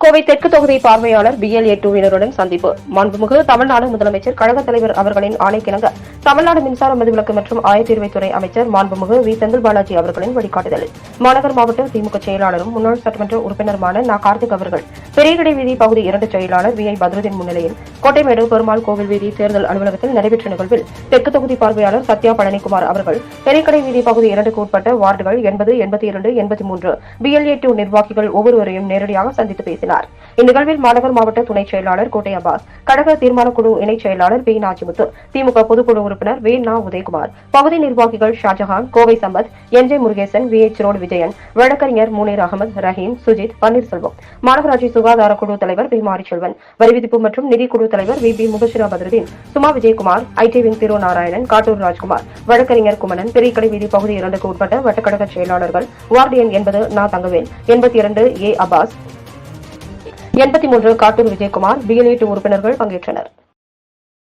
கோவை தெற்கு தொகுதி பார்வையாளர் பிஎல்ஏ டூவினருடன் சந்திப்பு. மாண்புமிகு தமிழ்நாடு முதலமைச்சர் கழகத் தலைவர் அவர்களின் ஆணைக்கிணங்க தமிழ்நாடு மின்சார மதுவிலக்கு மற்றும் ஆயத்தீர்வைத்துறை அமைச்சர் மாண்புமிகு வி. செந்தில் பாலாஜி அவர்களின் வழிகாட்டுதலில் மாநகர் மாவட்ட திமுக செயலாளரும் முன்னாள் சட்டமன்ற உறுப்பினருமான நா. கார்த்திக் அவர்கள் பெரியகடை வீதி பகுதி இரண்டு செயலாளர் வி. ஐ. பத்ருதீன் முன்னிலையில் கோட்டைமேடு பெருமாள் கோவில் வீதி தேர்தல் அலுவலகத்தில் நடைபெற்ற நிகழ்வில் தெற்கு தொகுதி பார்வையாளர் சத்யா பழனிக்குமார் அவர்கள் பெரியகடை வீதி பகுதி இரண்டுக்கு உட்பட்ட வார்டுகள் எண்பது எண்பத்தி இரண்டு எண்பத்தி மூன்று பிஎல்ஏ டூ நிர்வாகிகள் ஒவ்வொருவரையும் நேரடியாக சந்தித்து பேசினார். இந்நிகழ்வில் மாநகர் மாவட்ட துணை செயலாளர் கோட்டை அப்பாஸ் கழக தீர்மான குழு இணைச் செயலாளர் பி. நாஜிமுத்து திமுக பொதுக்குழு உறுப்பினர் வே நா உதயகுமார் பகுதி நிர்வாகிகள் Shahjahan Kovai Sampath N J Murugesan V H road Vijayan வழக்கறிஞர் முனீர் அகமது ரஹீம் சுஜித் பன்னீர்செல்வம் மாநகராட்சி சுகாதார குழு தலைவர் பி மாரிச்செல்வன் வரி விதிப்பு மற்றும் நிதி குழு தலைவர் V P Mubashira Badruddin Suma Vijayakumar IT wing Thiru Narayanan Kattur Rajkumar வழக்கறிஞர் குமணன் பெரியக்கடை வீதி பகுதி இரண்டுக்கு உட்பட்ட வட்டக்கழக செயலாளர்கள் வார்டு எண் என்பது நா தங்கவேல் எண்பத்தி இரண்டு ஏ அபாஸ் எண்பத்தி மூன்று காட்டூர் விஜயகுமார் பிஎல்ஏ உறுப்பினர்கள் பங்கேற்றனர்.